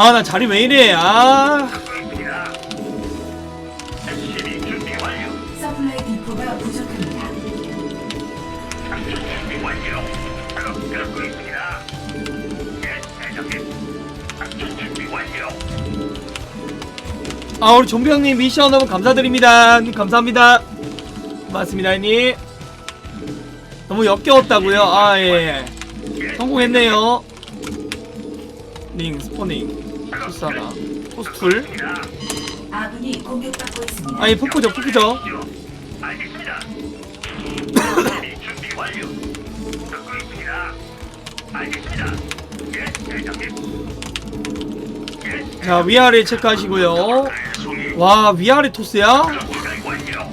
아 나 자리 왜 이래? 아. 서플라이 디포가 부족합니다. 예, 완료. 아 우리 종비 형님 미션 너무 감사드립니다. 님 감사합니다. 맞습니다 형님. 너무 역겨웠다고요? 아예. 성공했네요. 링 스포닝 투사가 포스툴 아군이 공격받고 있습니다. 아예 푸크죠 푸크죠 알겠습니다. 준비 완료. 듣고 있습니다. 알겠습니다. 예, 대장님. 예, 자 위아래 체크하시고요 송이. 와 위아래 토스야? 작전 완료.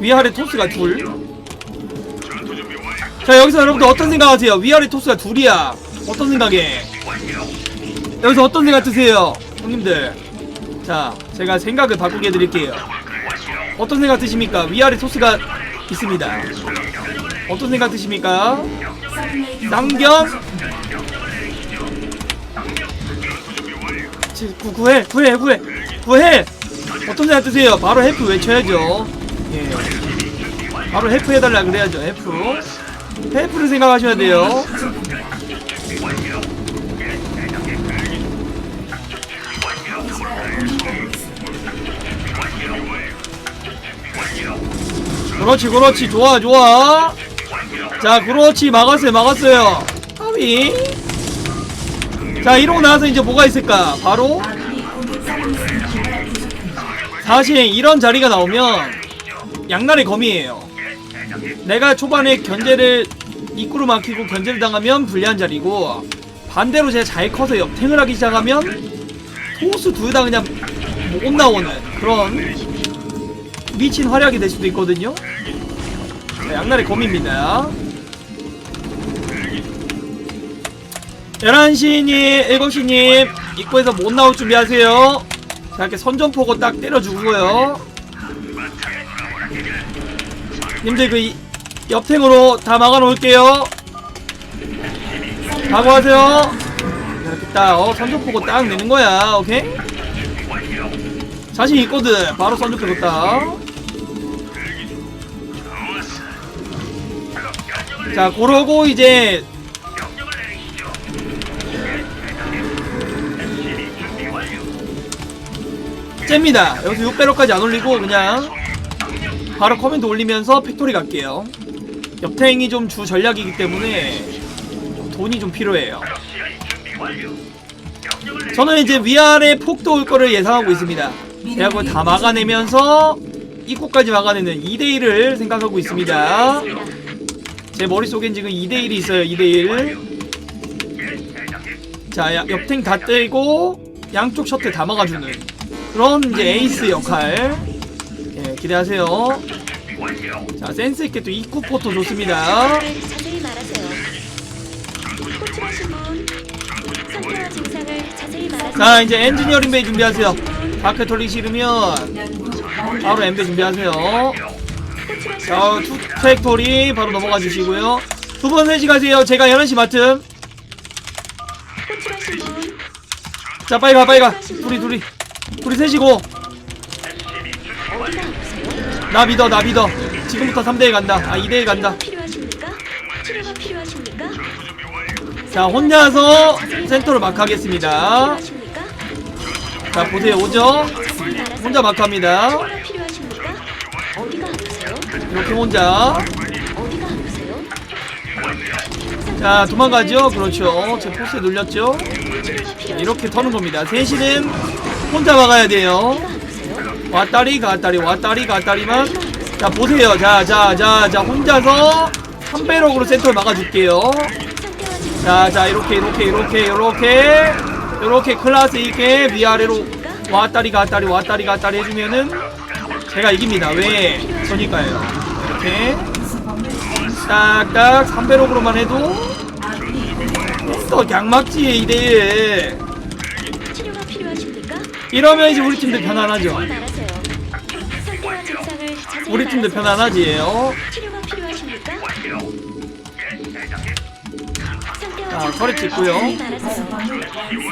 위아래 토스가 둘? 전투 준비 완료. 자 여기서 여러분들 어떤 생각하세요? 위아래 토스가 둘이야 어떤 생각에? 완료. 여기서 어떤 생각 드세요? 형님들 자 제가 생각을 바꾸게 해드릴게요. 어떤 생각 드십니까? 위아래 토스가 있습니다 어떤 생각 드십니까? 남경? 부족합니다. 지- 구, 구해 구해 구해 구해 어떤 생각 드세요? 바로 해프 외쳐야죠 예 바로 해프 해달라 그래야죠 해프 해프를 생각하셔야 돼요 그렇지 그렇지. 좋아 좋아. 자 그렇지. 막았어요 막았어요. 하위 자 이러고 나서 이제 뭐가 있을까? 바로. 사실 이런 자리가 나오면 양날의 검이에요. 내가 초반에 견제를 입구로 막히고 견제를 당하면 불리한 자리고 반대로 제가 잘 커서 역탱을 하기 시작하면 토스 둘다 그냥 못 나오는 그런 미친 활약이 될 수도 있거든요. 자, 양날의 검입니다. 11시님 7시님 입구에서 못 나올 준비하세요. 자 이렇게 선전포고 딱 때려주고요. 님들 그 이- 옆탱으로 다 막아놓을게요. 각오하세요. 이렇게 딱 어, 선전포고 딱 내는 거야 오케이? 자신 있거든. 바로 선전포고 딱 자 그러고 이제 잽니다. 여기서 6배로까지 안 올리고 그냥 바로 커맨드 올리면서 팩토리 갈게요. 옆탱이 좀 주 전략이기 때문에 돈이 좀 필요해요. 저는 이제 위아래 폭도 올 거를 예상하고 있습니다. 그걸 다 막아내면서 입구까지 막아내는 2대1을 생각하고 있습니다 제 머릿속엔 지금 2대1이 있어요 2대1 자 야- 옆탱 다 떼고 양쪽 셔틀 다 막아주는 그런 이제 에이스 역할. 예 기대하세요. 자 센스있게 또 입구 포토 좋습니다. 자 이제 엔지니어링 베이 준비하세요. 다크 털리기 싫으면. 바로 엠베 준비하세요 자 투 팩토리 바로 넘어가 주시고요. 두번 셋이 가세요. 제가 11시 맡음. 분자 빨리 가 빨리 가. 둘이 둘이. 둘이 셋이고? 나 믿어 나 믿어. 지금부터 3대1 간다. 아 2대1 간다? 자 혼자서 센터를 막 하겠습니다. 필요하십니까? 자 보세요. 오죠. 혼자 막 합니다 이렇게 혼자? 자 도망가죠? 그렇죠. 제 포스에 눌렸죠? 이렇게 터는 겁니다. 셋이는 혼자 막아야 돼요? 왔다리 갔다리 왔다리 갔다리만. 자 보세요. 자 자 자 자 혼자서 3배럭으로 센터를 막아줄게요. 증상 자자 이렇게 이렇게 이렇게 이렇게. 이렇게 클라스 있게 위아래로 왔다리 갔다리 왔다리 갔다리 해주면은 제가 이깁니다. 왜? 저니까요 이렇게 딱딱 3배럭으로만 해도 2대1 치료가 필요하십니까? 이러면 이제 우리 팀들 편안하죠 자세히 말하세요. 상태와 증상을 자세히 우리 팀들 말하세요. 편안하지요 치료가 필요하십니까? 상태와 자 터렛 있고요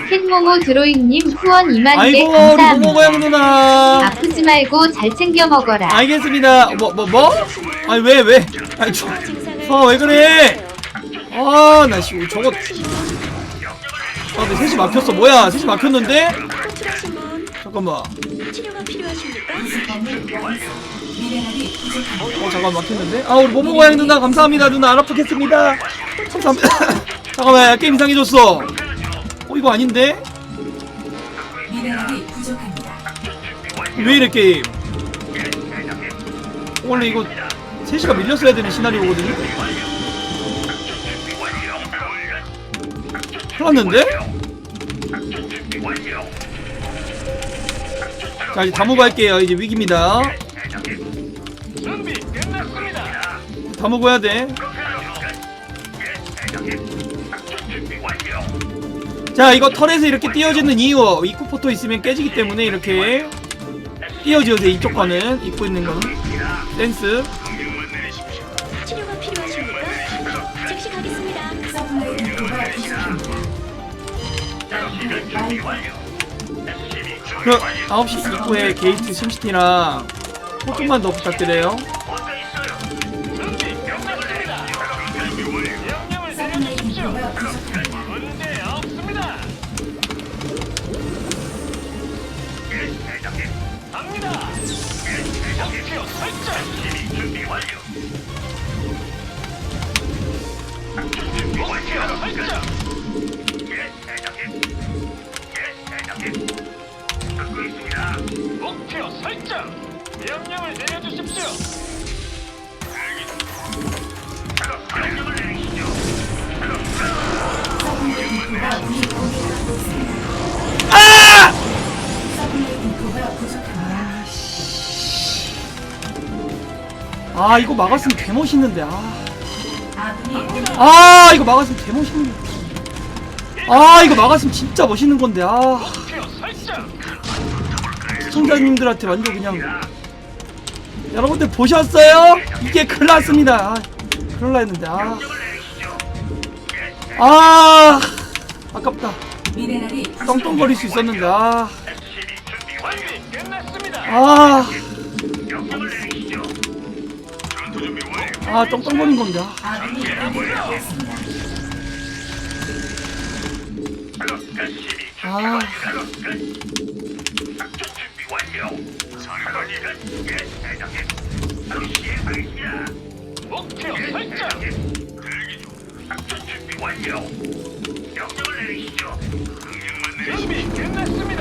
캣모모 드로잉님 후원 2만 개 아이고 우리 감사합니다. 모모고양 누나 아프지 말고 잘 챙겨 먹어라. 알겠습니다 뭐 뭐 뭐? 아니 왜 왜? 아니 저, 증상을 서, 왜 그래? 아나 씨 저거 아 근데 셋이 막혔어 뭐야 셋이 막혔는데? 잠깐만. 어 잠깐 막혔는데? 아 우리 모모고양 누나 감사합니다 누나 알아보겠습니다 감사합니다 잠깐만 야, 게임 이상해졌어 어 이거 아닌데? 왜 이래 게임 원래 이거 3시가 밀렸어야 되는 시나리오거든요? 큰일났는데? 자 이제 다무고 할게요 이제 위기입니다. 다무고 해야 돼 자 이거 털에서 이렇게 띄어지는 이유 입구 포토 있으면 깨지기 때문에 이렇게 띄어지어서 이쪽 거는 입고 있는 거는 댄스 그 9시 입구에 게이트 심시티랑 포좀만 더 부탁드려요 준비 설정. 명령을 내려주십시오. 명령을 내리시죠. 서플라이 디포가 부족합니다. 아! 서플라이 디포가 부족합니다. 아 이거 막았으면 개멋있는데 아, 아군이 공격 아 이거 막았으면 개멋있는데 아 이거 막았으면 진짜 멋있는 건데 아 목표 설정. 시청자님들한테 완전 그냥 여러분들 보셨어요? 이게 큰일 났습니다 아, 큰일 났는데 아, 아 아깝다 떵떵거릴 수 있었는데 아. 아, 아 떵떵거린 건데 아. 아 군이 공격받고 있습니다. 아. 목표 설정. 준비 끝났습니다.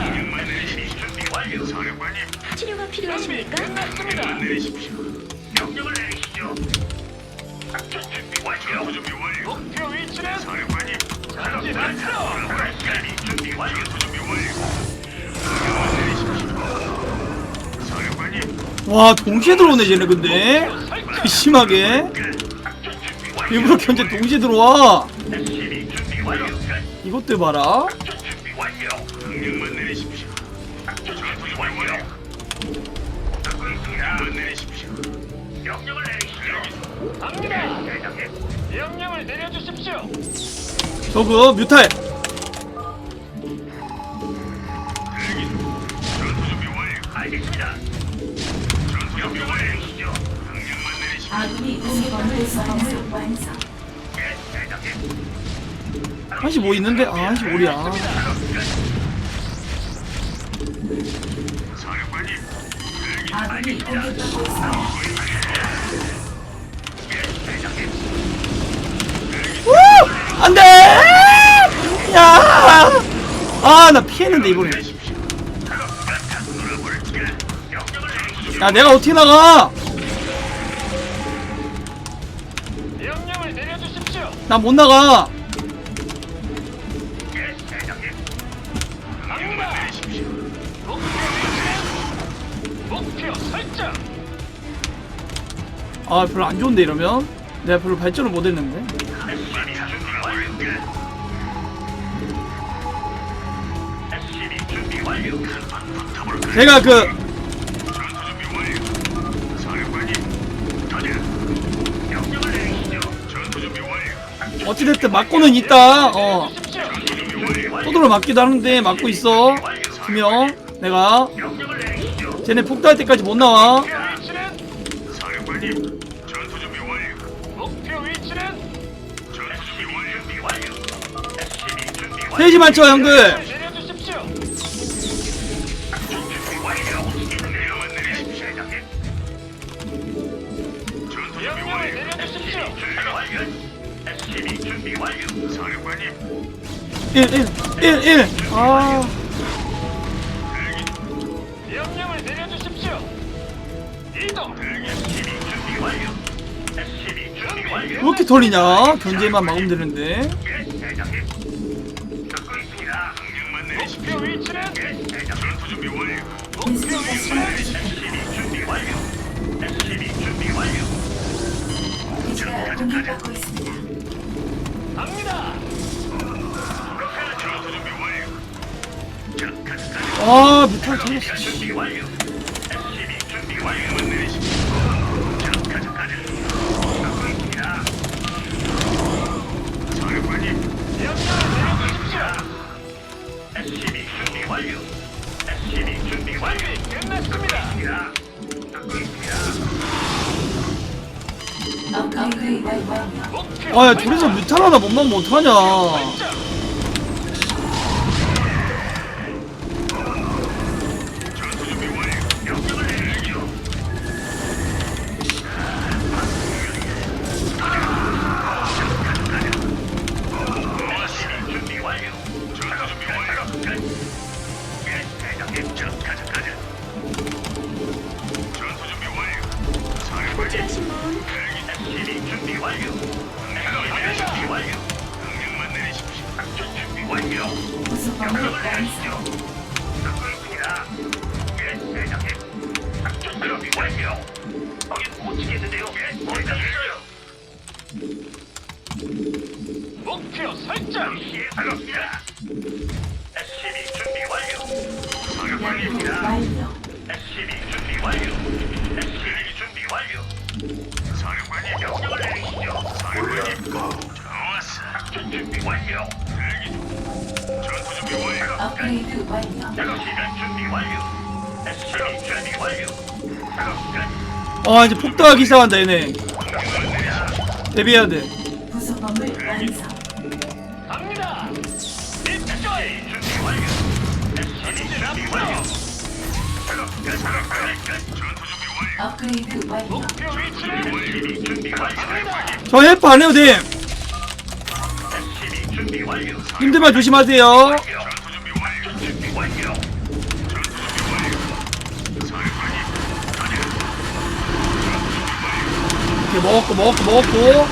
치료가 준비 필요하십니까? 끝났습니다. 목표 위치는 전진 앞으로. 와 동시에 들어오네 쟤네 근데. 심하게 일부러 견제 동시에 들어와 이것도 봐라. 저그 뮤탈 아군이. 한시 뭐 있는데 아 한시 뭐야 아군이 공격받고 있습니다. 우! 안 돼 야 아 나 피했는데 이번에 야 내가 어떻게 나가 나 못 나가. 아 별로 안 좋은데 이러면 내가 별로 발전을 못 했는데 제가 그 어찌됐든 맞고는 있다. 어. 또들어 맞기도 하는데 맞고 있어. 분명. 내가. 쟤네 폭도할 때까지 못 나와. 사령관님, 전투 형들 1 1 1 1 아 명령을 내려주십시오. 이동. SCB 준비 완료. SCB 준비 완료. 왜 이렇게 털리냐 견제만 막으면 되는데. 목표 위치는. 목표 위치는 SCB 준비 완료. SCB 준비 완료. 기지가 공격받고 있습니다. 갑니다. 아 완료. 목표 아야 둘이서 뮤탈 하나 못 막으면 어떡하냐 완료. SCB 준비 완료. 사령관님 명령을 내리시죠. 사령관님. 좋았어. 작전 준비 완료. 대기 중. 전투 준비 완료. 업그레이드 완료. 작업 시간 준비 완료. SCB 준비 완료. 작업 끝. 아 이제 폭도하기 시작한다 얘네 대비해야 돼 완성. 업그레이드 완료. 저 헬프 안 해도 돼. 힘들만 조심하세요. 오케이 먹었고 먹었고 먹었고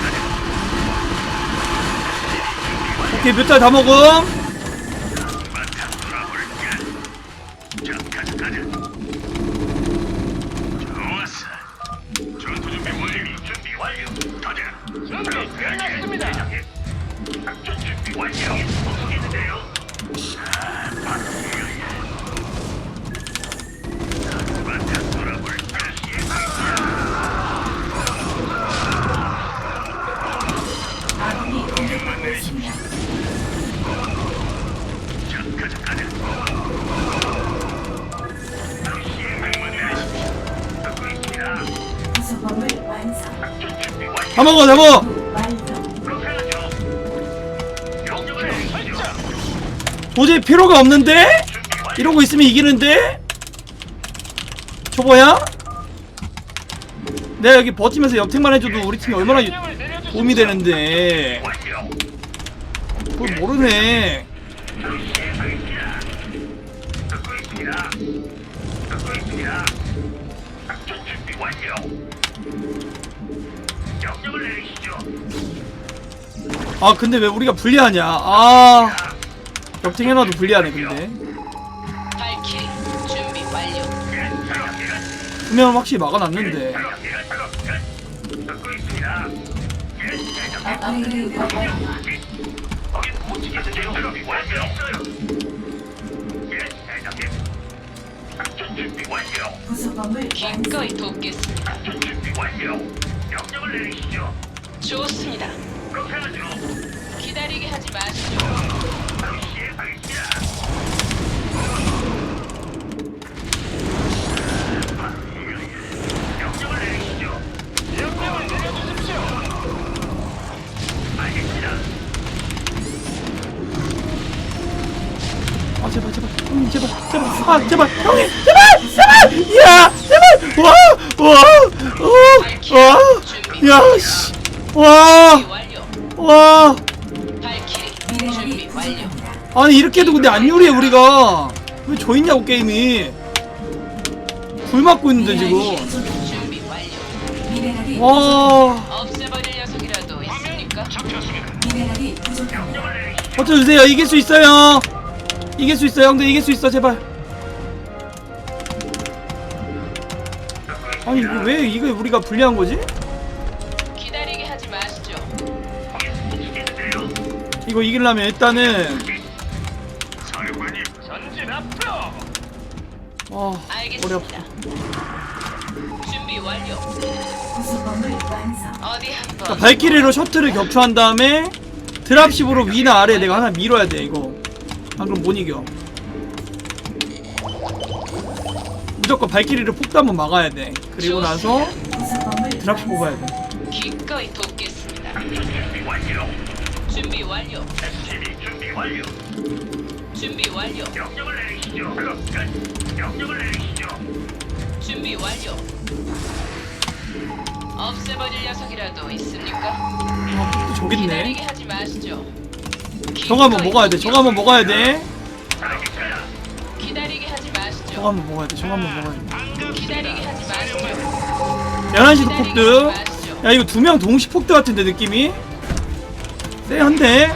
오케이 뮤탈 다 먹음 내리시죠. 설정. 도저히 필요가 없는데? 이러고 있으면 이기는데? 초보야? 내가 여기 버티면서 옆택만 해줘도 우리 팀이 얼마나. 도움이 되는데. 그걸 모르네 아 근데 왜 우리가 불리하냐 아 옆택해놔도 불리하네 근데. 분명 확실히 막아놨는데. 업그레이드 완료. 부속범을 완성. 기꺼이 돕겠습니다. 좋습니다. 기다리게 하지. 알겠습니다. 아 제발. 형님 제발 제발. 아 제발. 형님 제발 제발. 야 제발. 와와와와야씨와 와. 아니 이렇게 해도 근데 안 유리해 우리가. 왜져 있냐고 게임이. 불 맞고 있는데 지금. 와. 버텨주세요. 이길 수 있어요. 이길 수 있어요. 형들 이길 수 있어 제발. 아니 이거 왜 이거 우리가 불리한 거지? 이거 이기려면 일단은 사령관님, 전진 앞으로. 아파 알겠습니다. 준비 완료. 어디 한번 발키리로 셔틀을 격추한 다음에 드랍십으로 위나 아래 내가 하나 밀어야 돼 이거 안 그럼 못 이겨 무조건 발키리를 폭도 한번 막아야 돼 그리고 나서 드랍십 뽑아야 돼 기꺼이 완료. SCB 준비 완료. 준비 완료. 명령을 내리시죠. 그럼 끝. 명령을 내리시죠. 준비 완료. 없애버릴 녀석이라도 있습니까? 아 폭도 저기 있네 기다리게 하지 마시죠. 저거 한번 먹어야 돼 저거 한번 먹어야 돼 알겠습니다. 기다리게 하지 저거 마시죠. 한번 먹어야 돼 저거 한번 먹어야 기다리게 하지 마시죠. 돼 11시도 폭드 기다리게 하지 마시죠. 야 이거 두 명 동시 폭드 같은데 느낌이 완성.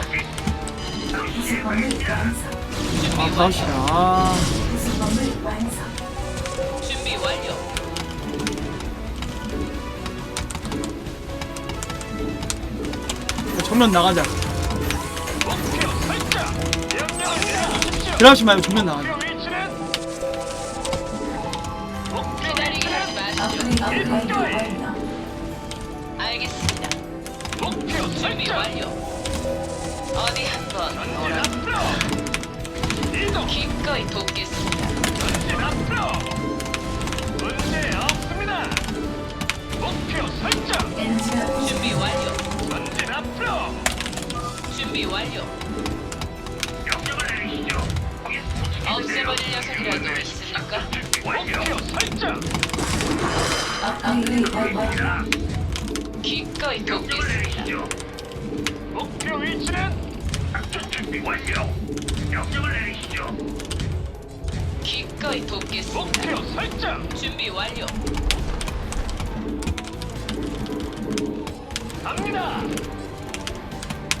아 5시다 아 구성범을 완성. 준비 완료. 정면 나가자. 드랍십 말고 정면 나가자 기다리게 하지 마시죠. 알겠습니다. 목표 준비. 완료. 어디 한번. 이동. 기꺼이 돕겠습니다. 전진 앞으로. 문제 없습니다. 목표 설정. 준비 완료. 전진 앞으로. 준비 완료. 명령을 내리시죠. 없애버릴 녀석이라도 완료. 목표 설정. 업그레이드 완료. 기꺼이 돕겠습니다. 목표 위치는 준비 완료. 명령을 내리시죠. 기꺼이 돕겠습니다. 목표 설정. 준비 완료. 갑니다.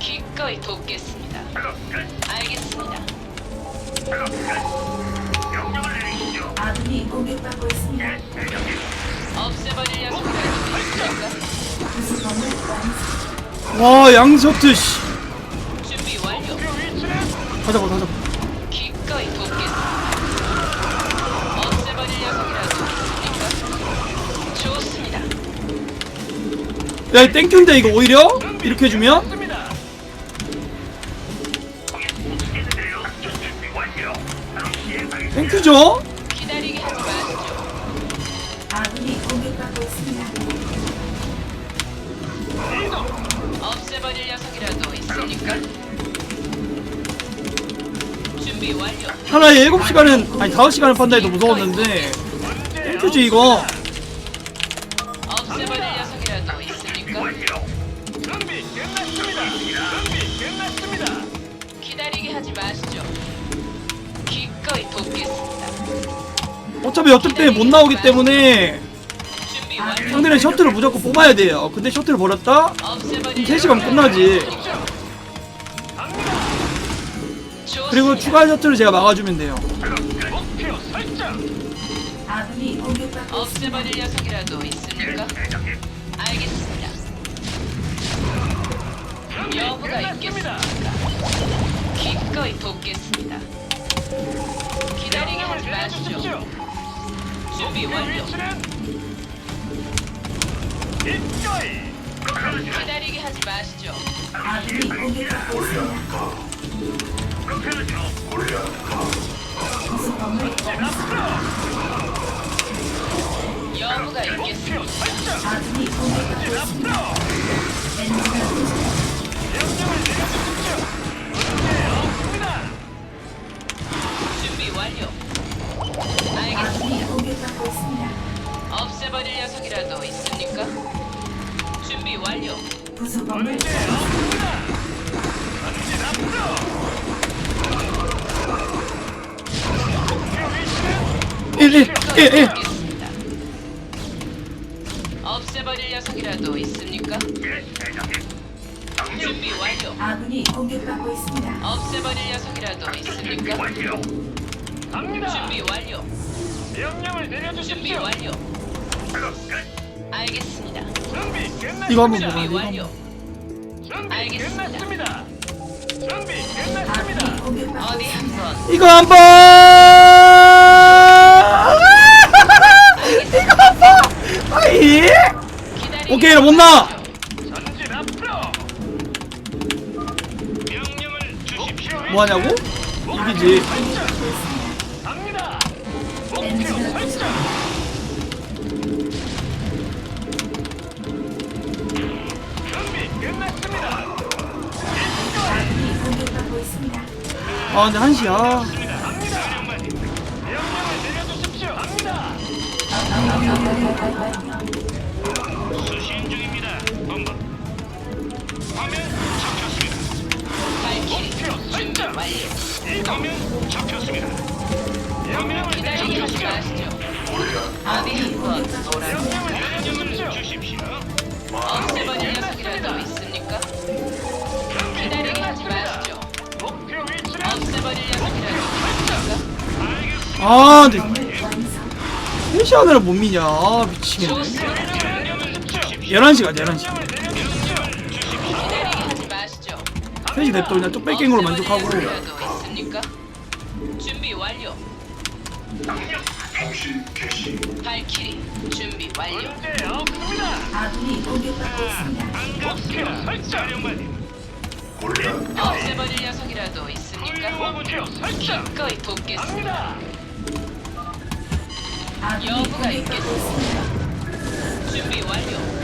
기꺼이 돕겠습니다. 작업 끝. 알겠습니다. 작업 끝. 명령을 내리시죠. 아군이 공격받고 있습니다. 예, 대장님. 녀석이라도 있습니까? 구성범을 완성. 와 양셔트 씨. 목표 가자고 가자고 기꺼이 돕겠습니다. 없애버릴 녀석이라도? 좋습니다. 야 땡큐인데 이거 오히려 이렇게 해주면 하나에 7시간은 아니 5시간을 판다 해도 무서웠는데 땡큐지 이거. 어차피 여태 때문에 못 나오기 때문에. 상대는 셔틀을 무조건 뽑아야 돼요 근데 셔틀을 버렸다? 없애버릴 3시간 끝나지 그리고. 추가 셔틀을 제가 막아주면 돼요 목표 설정. 아군이 공격받고 있습니다. 없애버릴 녀석이라도 있습니까? 대장님. 알겠습니다. 준비 여부가 끝났습니다. 있겠습니까? 기꺼이 돕겠습니다. 기다리게 하지 마시죠. 내려주십시오. 준비 완료. 위치는. 기다리게 하지 마시죠. 아군이 공격받고 있습니다. 그렇게 여부가 있겠어? 아군이 언제 준비 완료. 아이가 없애버릴 녀석이라도 있습니까? 준비 완료. 111 없애버릴 녀석이라도 있습니까? 준비 완료. 아군이 공격받고 있습니다. 없애버릴 녀석이라도 있습니까? 갑니다. 준비 완료. 명령을 내려주십시오. 완료. 알겠습니다. 준비 끝났습니다. 준비 완료. 준비 끝났습니다. 준비 끝났습니다. 어디 한번 이거 한번 오케이, 못 나. 전진 앞으로. 명령을 주십시오. 뭐 하냐고? 이기지. 갑니다. 목표. 설정. 준비 끝났습니다. 아군이 공격받고 있습니다. 아, 근데 한시야. 갑니다. 명령을 내려주십시오. 갑니다. 수신 목표 준비 설정. 완료. 화면 잡혔습니다. 명령을 기다리게 하지 내려주십시오. 마시죠. 어디 한번 놀아. 명령을 내려주십시오. 주십시오. 없애버릴 녀석이라도 있습니까? 기다리게 하지 마시죠. 목표 위치는 없애버릴 녀석이라도 있습니까? 아, 근데 완성. 한시하느라 못 미냐. 아, 미치겠네. 좋습니다. 내려주십시오. 11시 가자, 11시. 명령을 내려주십시오. 기다리게 하지 마시죠. 3시 냅둬 그냥 또 뺄갱으로 만족하고. 있습니까? 준비 완료. 발키리 준비 완료. 문제 없습니다. 아군이 공격받고 있습니다. 목표 설정. 없애버릴 녀석이라도 있습니까? 목표 설정. 기꺼이 돕겠습니다. 갑니다. 아군이 여부가 공격받고 있습니다. 준비 완료.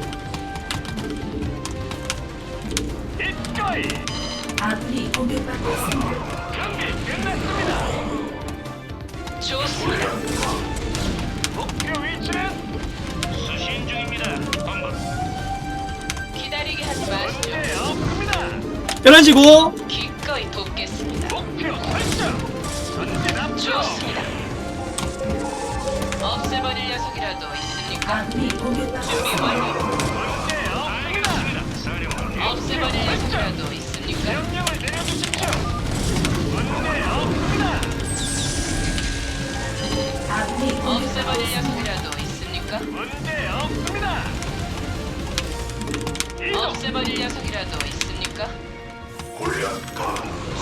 이거이 아군이 공격받고 있습니다. 준비 끝났습니다. 좋습니다. 목표 위치는 수신 중입니다. 본부. 기다리게 하지 마시죠. 문제 없습니다. 11시 고. 기꺼이 돕겠습니다. 목표 설정. 전진 앞으로. 좋습니다. 없애버릴 녀석이라도 있습니까? 아군이 공격받고 준비 있습니다. 완료.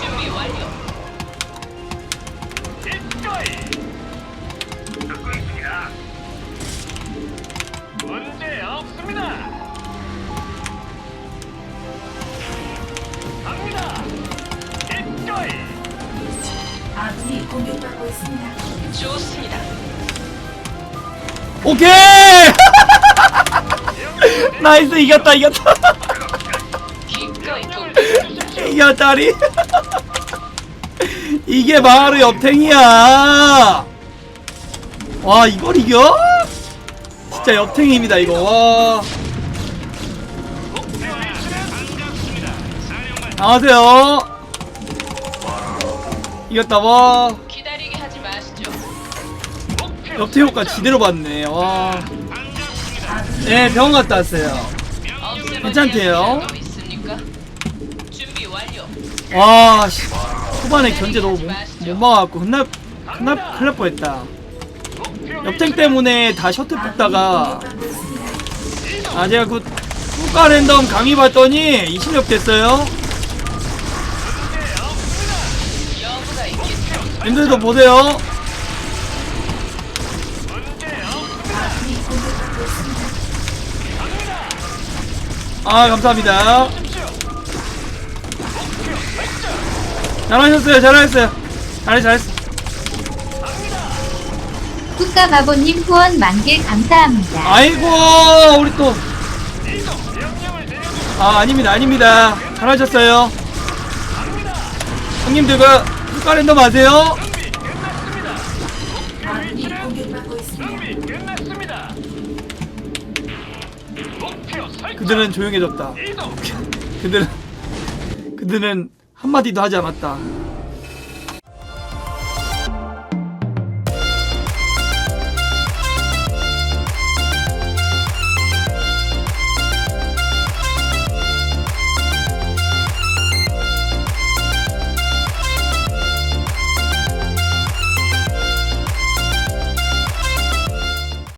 준비 완료. 듣고 있습니다. 문제 없습니다. 아군이 공격받고 있습니다. 좋습니다. 오케이! 나이스, 이겼다, 이겼다. 기꺼이 명령을 돕겠습니다. 내려주십시오. 이겼다리. 이게 바로 엽탱이야. 와, 이걸 이겨? 진짜 엽탱입니다, 이거. 와. 나가세요. 이겼다 와 기다리게 하지 마시죠. 목표 옆태 효과 지대로 봤네 와 네, 병원 갔다 왔어요. 괜찮대요. 생각 있습니까? 준비 완료. 와, 씨. 초반에 견제 너무 못, 못 막아갖고 혼날, 혼날, 큰일 날 뻔했다. 옆탱 때문에 다 셔틀 뽑다가. 아, 제가 그, 후가 랜덤 강의 봤더니 20렙 됐어요. 님들도 보세요. 아, 감사합니다. 잘하셨어요, 잘하셨어요. 잘했어, 잘했어. 국가 바보님 후원 만개 감사합니다. 아이고, 우리 또. 아, 아닙니다, 아닙니다. 잘하셨어요. 형님들과 후가 랜덤 아세요? 아군이 공격받고 있습니다. 준비 끝났습니다. 목표 설정. 그들은 조용해졌다. 이동. 그들은 그들은 한마디도 하지 않았다.